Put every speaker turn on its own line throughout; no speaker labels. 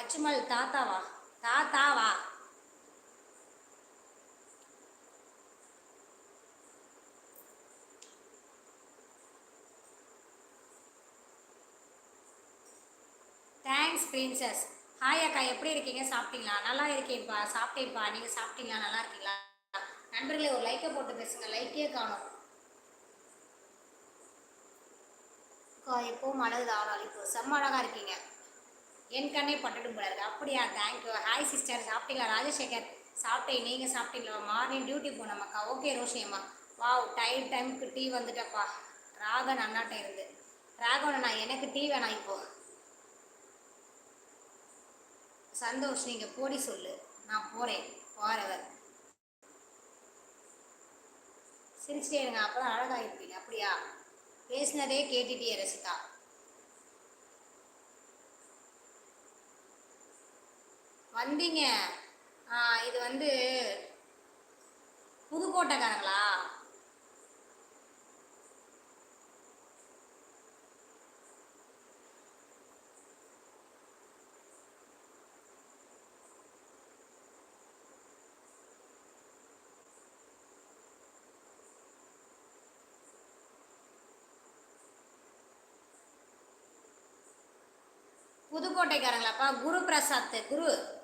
அச்சுமல் தாத்தாவா? தாத்தாவா? Thanks princess hi அக்கா. எப்படி இருக்கீங்க? சாப்பிட்டீங்களா? நல்லா இருக்கேன்ப்பா. சாப்பிட்டேன்ப்பா. நீங்கள் சாப்பிட்டீங்களா? நல்லா இருக்கீங்களா? நண்பர்களே ஒரு லைக்கை போட்டு பேசுங்க. லைக்கே காணும். அக்கா எப்போவும் அழகுது ஆனாலும் இப்போ செம்ம அழகாக இருக்கீங்க. என் கண்ணே பட்டுடும் போல இருக்கு. அப்படியா தேங்க்யூ ஹாய் சிஸ்டர் சாப்பிட்டீங்களா? ராஜசேகர் சாப்பிட்டேன். நீங்கள் சாப்பிட்டீங்களா? மார்னிங் டியூட்டி போனோம்க்கா? ஓகே ரோஷியம்மா வாவ் டைம் டைமுக்கு டீ வந்துட்டப்பா. ராகன் அண்ணாட்ட இருந்து. ராகவன் நான் எனக்கு டீ வேணாம் இப்போ. சந்தோஷ் நீங்கள் போடி சொல்லு. நான் போகிறேன் ஃபாரெவர் சிரிச்சிட்டே இருங்க. அப்போ தான் அழகாக இருப்பீங்க அப்படியா? பேசினதே கேட்டுட்டே ரசிதா வந்தீங்க. ஆ, இது வந்து புதுக்கோட்டைக்காரங்களா? புதுக்கோட்டைக்காரங்களாப்பா? குரு பிரசாத் குரு.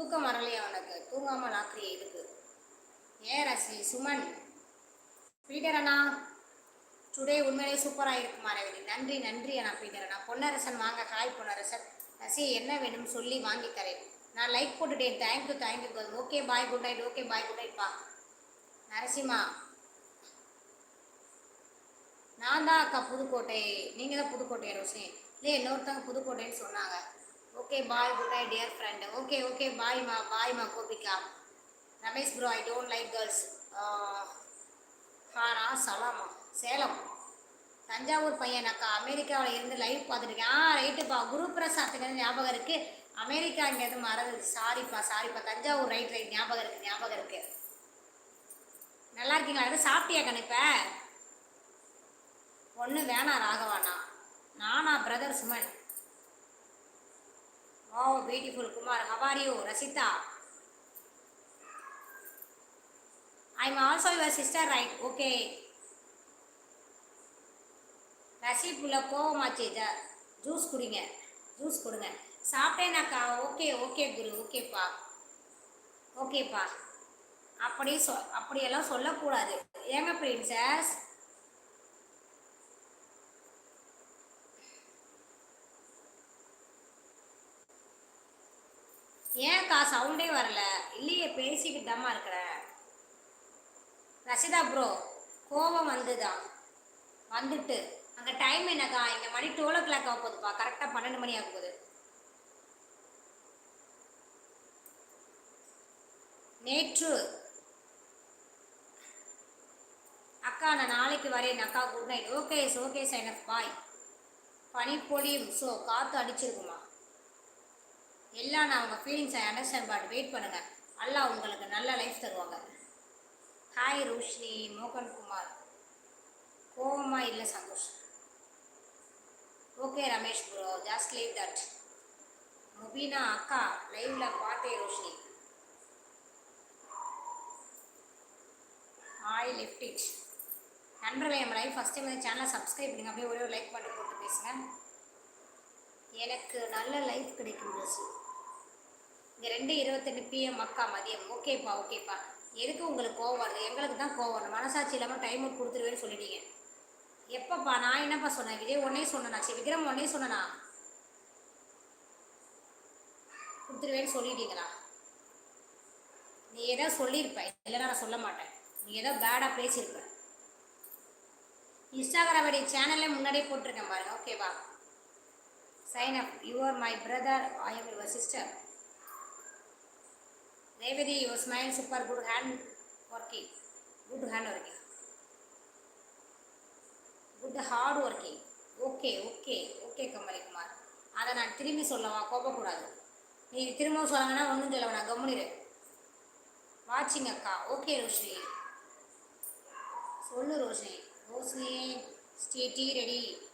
தூக்கம் வரலையா உனக்கு? தூங்காமல் ராத்திரி இருக்கு ஏ ரசி சுமன். பீட்டர் அண்ணா டுடே உண்மையிலே சூப்பராக இருக்கு மாணவி நன்றி நன்றி அண்ணா பீட்டர் அண்ணா. பொன்னரசன் வாங்க. ஹாய் பொன்னரசன். ரசி என்ன வேணும் சொல்லி வாங்கி தரேன். நான் லைக் போட்டுட்டேன். Thank you thank you okay bye good night okay bye good night பா நரசிம்மா நான் தான் அக்கா புதுக்கோட்டை. நீங்கள் தான் புதுக்கோட்டை ரோஷினி? இல்லை இன்னொருத்தவங்க புதுக்கோட்டைன்னு சொன்னாங்க. Okay bye good night dear friend okay okay பாய்மா பாய்மா Gopika Ramesh bro I don't like girls ஹாரா சலாமா சேலம் தஞ்சாவூர் பையன் அக்கா அமெரிக்காவில் இருந்து லைவ் பார்த்துருக்கேன் ஆ ரைட்டுப்பா குரு பிரசாத்துக்கு ஞாபகம் இருக்குது அமெரிக்கா இங்கேருந்து மறந்துது சாரிப்பா சாரிப்பா தஞ்சாவூர் ரைட் ரைட் ஞாபகம் இருக்குது ஞாபகம் இருக்குது நல்லா இருக்கீங்களா? எதுவும் சாப்பிட்டியா கணிப்ப ஒன்று வேணாம் ராகவாண்ணா. நானா brother Suman. Oh beautiful Kumar how are you Rasitha I am also your sister right okay ரசிப்புள்ள கோவமாச்சு ஜூஸ் குடிங்க. ஜூஸ் கொடுங்க. சாப்பிட்டேனாக்கா ஓகே ஓகே குரு. ஓகேப்பா ஓகேப்பா அப்படி சொ அப்படியெல்லாம் சொல்லக்கூடாது. ஏங்க பிரின்சஸ் ஏன்க்கா சவுண்டே வரல? இல்லையே பேசிக்கிட்டு தாம்மா இருக்கிறேன். ரசிதா ப்ரோ கோபம் வந்துதான் வந்துட்டு. அங்கே டைம் என்னக்கா? இங்கே மணி டுவெல் ஓ கிளாக் ஆக போகுதுப்பா. கரெக்டாக பன்னெண்டு மணி ஆக போகுது. நேற்று அக்கா நான் நாளைக்கு வரேன். அக்கா good night okay okay Zainab bye பனிப்பொழியும் ஸோ காற்று அடிச்சிருக்குமா? எல்லாம் நான் உங்கள் ஃபீலிங்ஸை அண்டர்ஸ்டாண்ட் பாட்டு வெயிட் பண்ணுங்கள் அல்லா உங்களுக்கு நல்ல லைஃப் தருவாங்க. ஹாய் ரோஷினி மோகன் குமார். கோவமா இல்லை Santosh okay Ramesh bro just leave that Mubeena அக்கா லைவில் பார்த்தே ரோஷினி. ஹாய் லெஃப்ட் இட் நண்பர்களே நம்ம லைவ் ஃபஸ்ட் டைம் சேனலை சப்ஸ்கிரைப் பண்ணுங்க. அப்படியே ஒரே ஒரு லைக் பண்ணி போட்டு பேசுங்க. எனக்கு நல்ல லைஃப் கிடைக்கும் ரோசி இங்கே ரெண்டு இருபத்தெட்டு பிஎம் அக்கா மதியம். ஓகேப்பா ஓகேப்பா எதுக்கு உங்களுக்கு கோவம் வருது? எங்களுக்கு தான் கோவம் வரணும் மனசாட்சி இல்லாமல் டைம் அவுட் கொடுத்துருவேன்னு சொல்லிட்டீங்க. எப்பப்பா நான் என்னப்பா சொன்னேன்? விஜய் ஒன்னே சொன்னேனா? சரி விக்ரம் ஒன்னே சொன்னனா? கொடுத்துருவேன்னு சொல்லிட்டீங்களா? நீ ஏதோ சொல்லியிருப்ப. இல்லைனா நான் சொல்ல மாட்டேன். நீ ஏதோ பேடாக பேசியிருப்ப. இன்ஸ்டாகிராம் ஐடி சேனல்லே முன்னாடியே போட்டிருக்கேன் பாருங்க. ஓகேவா sign up you are my brother I am your sister Revathi your smile super good hand working good hand working good hard working okay okay okay Kamalikumar அதை நான் திரும்பி சொல்லவா? கோபக்கூடாது. நீ திரும்பவும் சொல்லாங்கன்னா ஒன்றும் சொல்ல வேணாம் கம்முனிரு. வாட்சிங் அக்கா. ஓகே ரோஷினி. சொல்லு ரோஷினி. ரோஷினி ஸ்டேட்டி ரெடி